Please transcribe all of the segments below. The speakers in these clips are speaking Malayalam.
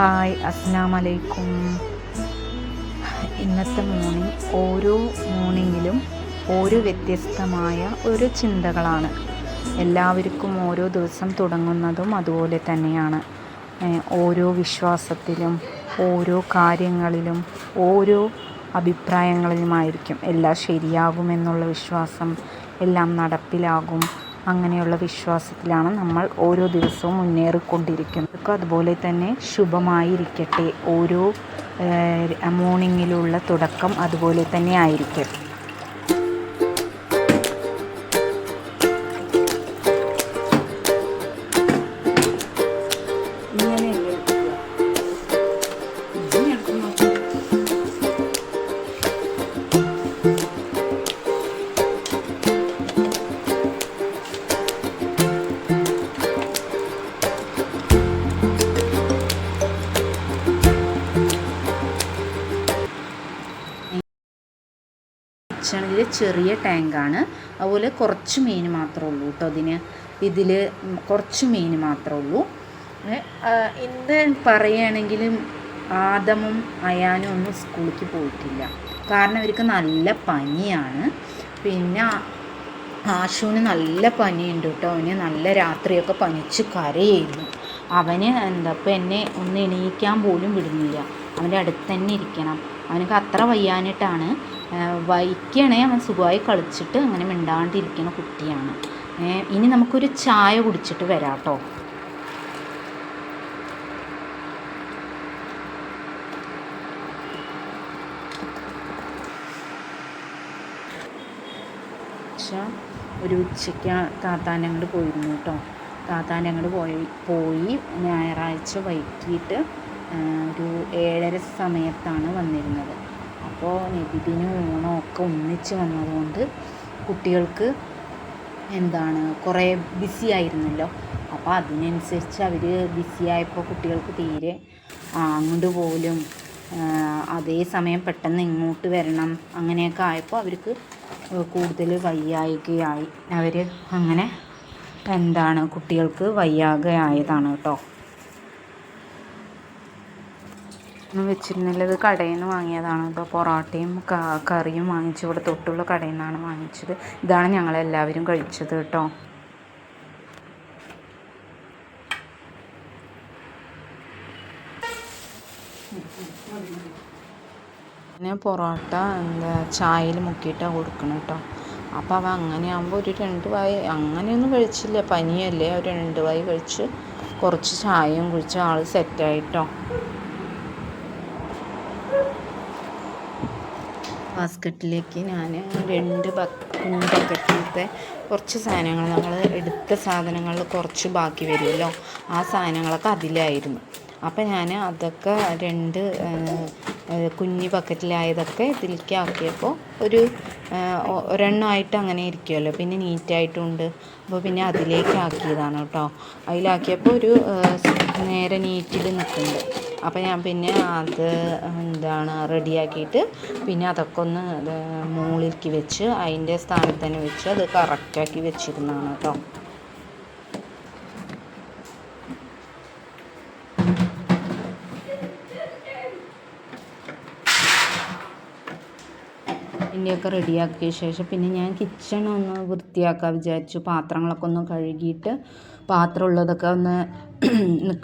ഹായ് അസ്സാം ഇന്നത്തെ മോർണിംഗ് ഓരോ മോർണിംഗിലും ഓരോ വ്യത്യസ്തമായ ഒരു ചിന്തകളാണ്. എല്ലാവർക്കും ഓരോ ദിവസം തുടങ്ങുന്നതും അതുപോലെ തന്നെയാണ്. ഓരോ വിശ്വാസത്തിലും ഓരോ കാര്യങ്ങളിലും ഓരോ അഭിപ്രായങ്ങളിലുമായിരിക്കും. എല്ലാം ശരിയാകുമെന്നുള്ള വിശ്വാസം എല്ലാം നടപ്പിലാകും. അങ്ങനെയുള്ള വിശ്വാസത്തിലാണ് നമ്മൾ ഓരോ ദിവസവും മുന്നേറിക്കൊണ്ടിരിക്കുന്നത്. അതുപോലെ തന്നെ ശുഭമായിരിക്കട്ടെ. ഓരോ മോർണിംഗിലുള്ള തുടക്കം അതുപോലെ തന്നെ ആയിരിക്കും. കിച്ചണിൽ ചെറിയ ടാങ്കാണ്. അതുപോലെ കുറച്ച് മീൻ മാത്രമേ ഉള്ളൂ കേട്ടോ അതിന്. ഇതിൽ കുറച്ച് മീൻ മാത്രമേ ഉള്ളൂ. ഇന്ന് പറയുകയാണെങ്കിൽ ആദമും അയാനും ഒന്നും സ്കൂളിലേക്ക് പോയിട്ടില്ല. കാരണം ഇവർക്ക് നല്ല പനിയാണ്. പിന്നെ ആശുവിന് നല്ല പനിയുണ്ട് കേട്ടോ. അവന് നല്ല രാത്രിയൊക്കെ പനിച്ച് കരയായിരുന്നു. അവന് എന്താ ഇപ്പം എന്നെ ഒന്ന് എണീക്കാൻ പോലും വിടുന്നില്ല. അവന്റെ അടുത്ത് തന്നെ ഇരിക്കണം. അവനക്ക് അത്ര വയ്യാനിട്ടാണ് വൈക്കണേ അവൻ സുഖമായി കളിച്ചിട്ട് അങ്ങനെ മിണ്ടാണ്ടിരിക്കുന്ന കുട്ടിയാണ്. ഇനി നമുക്കൊരു ചായ കുടിച്ചിട്ട് വരാം കേട്ടോ ഒരു ഉച്ചയ്ക്ക് താത്താനങ്ങോട് പോയിരുന്നു കേട്ടോ താത്താനങ്ങോട് പോയി പോയി ഞായറാഴ്ച വൈകിട്ട് ഒരു ഏഴര സമയത്താണ് വന്നിരുന്നത്. അപ്പോൾ നബിദിനും ഓണം ഒക്കെ ഒന്നിച്ച് വന്നതുകൊണ്ട് കുട്ടികൾക്ക് എന്താണ് കുറേ ബിസി ആയിരുന്നല്ലോ. അപ്പോൾ അതിനനുസരിച്ച് അവർ ബിസി ആയപ്പോൾ കുട്ടികൾക്ക് തീരെ അങ്ങോട്ട് പോലും അതേ സമയം പെട്ടെന്ന് ഇങ്ങോട്ട് വരണം അങ്ങനെയൊക്കെ ആയപ്പോൾ അവർക്ക് കൂടുതൽ വയ്യായികയായി. അവർ അങ്ങനെ എന്താണ് കുട്ടികൾക്ക് വയ്യാകെ ആയതാണ് കേട്ടോ. ഒന്നും വെച്ചിരുന്നില്ല ഇത് കടയിൽ നിന്ന് വാങ്ങിയതാണ്. കേട്ടോ പൊറോട്ടയും കറിയും വാങ്ങിച്ചു. ഇവിടെ തൊട്ടുള്ള കടയിൽ നിന്നാണ് വാങ്ങിച്ചത്. ഇതാണ് ഞങ്ങളെല്ലാവരും കഴിച്ചത് കേട്ടോ. പിന്നെ പൊറോട്ട എന്താ ചായയിൽ മുക്കിയിട്ടാണ് കൊടുക്കണം കേട്ടോ. അപ്പോൾ അവ അങ്ങനെ ആകുമ്പോൾ ഒരു രണ്ട് വായി അങ്ങനെയൊന്നും കഴിച്ചില്ല. പനിയല്ലേ ഒരു രണ്ട് വായി കഴിച്ച് കുറച്ച് ചായയും കുഴിച്ച് ആൾ സെറ്റായിട്ടോ ബാസ്ക്കറ്റിലേക്ക് ഞാൻ രണ്ട് ബക്ക് ബക്കറ്റിലത്തെ കുറച്ച് സാധനങ്ങൾ നമ്മൾ എടുത്ത സാധനങ്ങളിൽ കുറച്ച് ബാക്കി വരുമല്ലോ. ആ സാധനങ്ങളൊക്കെ അതിലായിരുന്നു. അപ്പം ഞാൻ അതൊക്കെ രണ്ട് കുഞ്ഞു ബക്കറ്റിലായതൊക്കെ ഇതിലേക്ക് ആക്കിയപ്പോൾ ഒരു ഒരെണ്ണമായിട്ട് അങ്ങനെ ഇരിക്കുമല്ലോ പിന്നെ നീറ്റായിട്ടുണ്ട്. അപ്പോൾ പിന്നെ അതിലേക്ക് ആക്കിയതാണ് കേട്ടോ. അതിലാക്കിയപ്പോൾ ഒരു നേരെ നീറ്റിൽ നിൽക്കുന്നുണ്ട്. അപ്പോൾ ഞാൻ പിന്നെ അത് എന്താണ് റെഡിയാക്കിയിട്ട് പിന്നെ അതൊക്കെ ഒന്ന് മുകളിലേക്ക് വെച്ച് അതിന്റെ സ്ഥാനത്ത് തന്നെ വെച്ച് അത് കറക്റ്റാക്കി വെച്ചിരുന്നതാണ് കേട്ടോ. ഇനിയൊക്കെ റെഡിയാക്കിയ ശേഷം പിന്നെ ഞാൻ കിച്ചൺ ഒന്ന് വൃത്തിയാക്കാൻ വിചാരിച്ചു. പാത്രങ്ങളൊക്കെ ഒന്ന് കഴുകിയിട്ട് പാത്രമുള്ളതൊക്കെ ഒന്ന്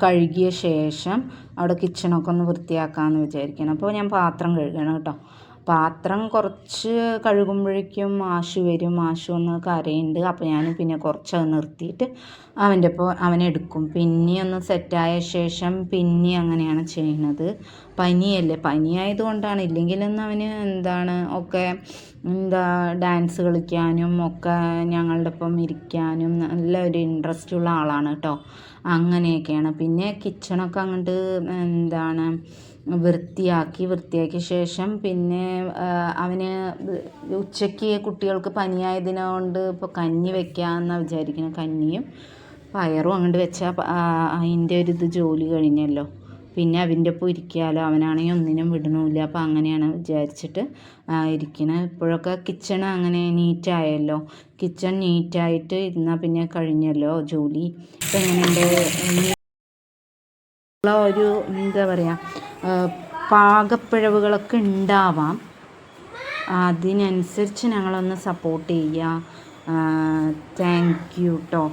കഴുകിയ ശേഷം അവിടെ കിച്ചണൊക്കെ ഒന്ന് വൃത്തിയാക്കാമെന്ന് വിചാരിക്കുകയാണ് അപ്പോൾ ഞാൻ പാത്രം കഴുകണം കേട്ടോ. പാത്രം കുറച്ച് കഴുകുമ്പോഴേക്കും ആശു വരും. ആശു ഒന്ന് കരയുണ്ട് അപ്പോൾ ഞാൻ പിന്നെ കുറച്ച് അത് നിർത്തിയിട്ട് അവന്റെ ഒപ്പം അവനെടുക്കും പിന്നെ ഒന്ന് സെറ്റായ ശേഷം പിന്നെ അങ്ങനെയാണ് ചെയ്യുന്നത്. പനിയല്ലേ? പനിയായതുകൊണ്ടാണ്. ഇല്ലെങ്കിലൊന്നും അവന് എന്താണ് ഒക്കെ എന്താ ഡാൻസ് കളിക്കാനും ഒക്കെ ഞങ്ങളുടെ ഒപ്പം ഇരിക്കാനും നല്ല ഒരു ഇൻട്രസ്റ്റ് ഉള്ള ആളാണ് കേട്ടോ. അങ്ങനെയൊക്കെയാണ്. പിന്നെ കിച്ചണൊക്കെ അങ്ങോട്ട് എന്താണ് വൃത്തിയാക്കി വൃത്തിയാക്കിയ ശേഷം പിന്നെ അവന് ഉച്ചയ്ക്ക് കുട്ടികൾക്ക് പനിയായതിനോണ്ട് ഇപ്പോൾ കഞ്ഞി വെക്കാമെന്നാണ് വിചാരിക്കുന്നത് കഞ്ഞിയും പയറും അങ്ങോട്ട് വെച്ചാൽ അതിന്റെ ഒരു ഇത് ജോലി കഴിഞ്ഞല്ലോ. പിന്നെ അവന്റെ ഒപ്പം ഇരിക്കാമല്ലോ അവനാണെങ്കിൽ ഒന്നിനും വിടണമില്ല അപ്പോൾ അങ്ങനെയാണ് വിചാരിച്ചിട്ട് ഇരിക്കുന്നത് ഇപ്പോഴൊക്കെ കിച്ചൺ അങ്ങനെ നീറ്റായല്ലോ. കിച്ചൺ നീറ്റായിട്ട് ഇരുന്നാൽ പിന്നെ കഴിഞ്ഞല്ലോ ജോലി. ഇപ്പം എങ്ങനെയുണ്ട്? ഒരു എന്താ പറയുക പാകപ്പിഴവുകളൊക്കെ ഉണ്ടാവാം അതിനനുസരിച്ച് ഞങ്ങളൊന്ന് സപ്പോർട്ട് ചെയ്യുക താങ്ക് യു കേട്ടോ